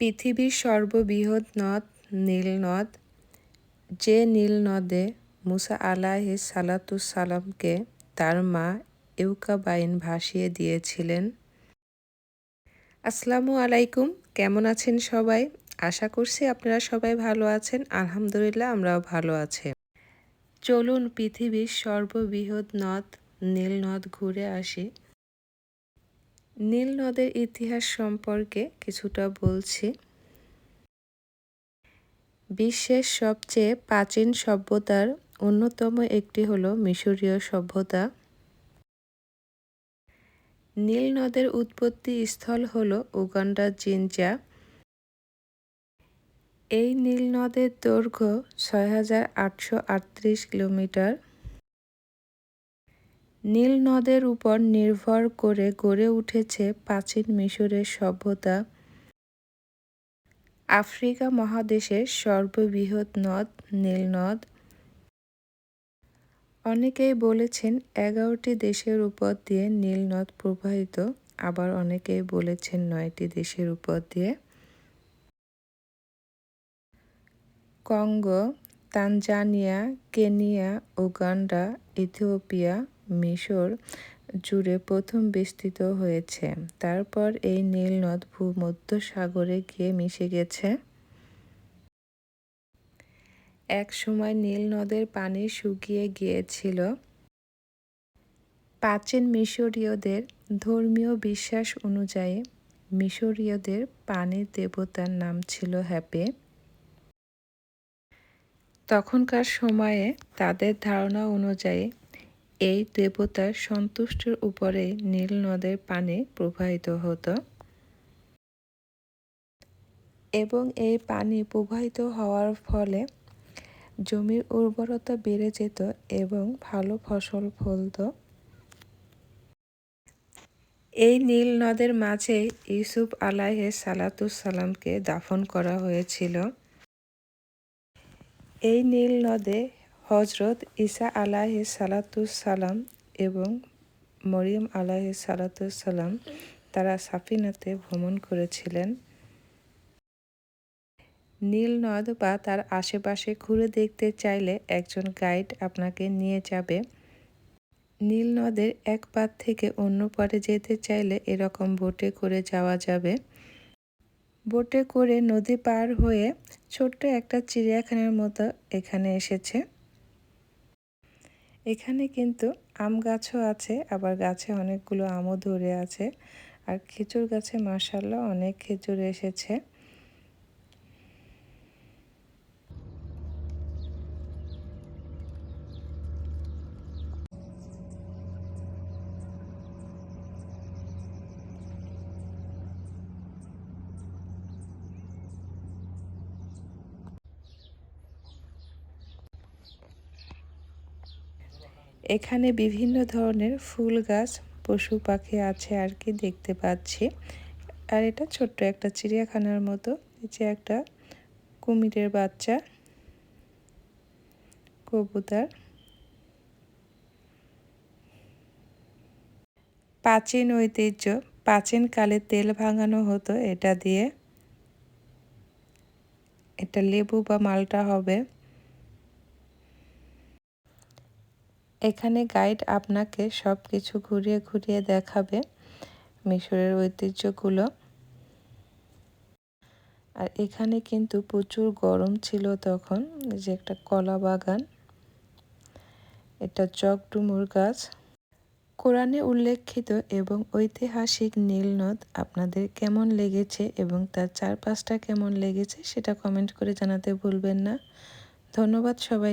পৃথিবীর সর্ববৃহৎ নদ নীল নদ যে নীল নদে মুসা আলাহি সালাতুসালামকে তার মা ইউকাবাইন ভাসিয়ে দিয়েছিলেন। আসসালামু আলাইকুম, কেমন আছেন সবাই? আশা করছি আপনারা সবাই ভালো আছেন। আলহামদুলিল্লাহ, আমরাও ভালো আছি। চলুন পৃথিবীর সর্ববৃহৎ নদ নীল নদ ঘুরে আসি। নীল নদের ইতিহাস সম্পর্কে কিছুটা বলছি। বিশ্বের সবচেয়ে প্রাচীন সভ্যতার অন্যতম একটি হল মিশরীয় সভ্যতা। নীল নদের উৎপত্তি স্থল হল উগান্ডার জিনজা। এই নীল নদের দৈর্ঘ্য ছয় হাজার আটশো আটত্রিশ কিলোমিটার। নীল নদের উপর নির্ভর করে গড়ে উঠেছে প্রাচীন মিশরের সভ্যতা। আফ্রিকা মহাদেশের সর্ববৃহৎ নদ, নীল নদ। অনেকেই বলেছেন এগারোটি দেশের উপর দিয়ে নীল নদ প্রবাহিত, আবার অনেকেই বলেছেন নয়টি দেশের উপর দিয়ে। Congo, Tanzania, Kenya, Uganda, Ethiopia মিশর জুড়ে প্রথম বিস্তৃত হয়েছে। তারপর এই নীল নদ ভূমধ্য সাগরে গিয়ে মিশে গেছে। এক সময় নীল নদের পানি শুকিয়ে গিয়েছিল। প্রাচীন মিশরীয়দের ধর্মীয় বিশ্বাস অনুযায়ী মিশরীয়দের পানির দেবতার নাম ছিল হ্যাপে। তখনকার সময়ে তাদের ধারণা অনুযায়ী এই দেবতার সন্তুষ্টির উপরে নীল নদের পানি প্রবাহিত হতো। এবং এই পানি প্রবাহিত হওয়ার ফলে জমির উর্বরতা বেড়ে যেত এবং ভালো ফসল ফলত। এই নীল নদের মাঝে ইউসুফ আলাহে সালাতুসালামকে দাফন করা হয়েছিল। এই নীল নদে হজরত ঈসা আলাহি সালাতুসালাম এবং মরিয়ম আলাহি সালাতুসালাম তারা সাফিনাতে ভ্রমণ করেছিলেন। নীল নদ বা তার আশেপাশে ঘুরে দেখতে চাইলে একজন গাইড আপনাকে নিয়ে যাবে। নীল নদের এক পার থেকে অন্য পারে যেতে চাইলে এরকম বোটে করে যাওয়া যাবে। বোটে করে নদী পার হয়ে ছোট্ট একটা চিড়িয়াখানার মতো এখানে এসেছে। এখানে কিন্তু আম গাছও আছে, আবার গাছে অনেকগুলো আমও ধরে আছে। আর খেজুর গাছে মাসাল্লাহ অনেক খেজুর এসেছে। এখানে বিভিন্ন ধরনের ফুল গাছ, পশু পাখি আছে আর কি দেখতে পাচ্ছি। আর এটা ছোট্ট একটা চিড়িয়াখানার মতো, নিচে একটা কুমিরের বাচ্চা, কবুতর। প্রাচীন ঐতিহ্য প্রাচীনকালে তেল ভাঙানো হতো এটা দিয়ে। এটা লেবু বা মালটা হবে। এখানে গাইড আপনাকে সব কিছু ঘুরিয়ে ঘুরিয়ে দেখাবে মিশরের ঐতিহ্যগুলো। আর এখানে কিন্তু প্রচুর গরম ছিল তখন যে একটা কলা বাগান, এটা চকডুমুর গাছ। কোরআনে উল্লেখিত এবং ঐতিহাসিক নীলনদ আপনাদের কেমন লেগেছে এবং তার চারপাশটা কেমন লেগেছে সেটা কমেন্ট করে জানাতে ভুলবেন না। ধন্যবাদ সবাই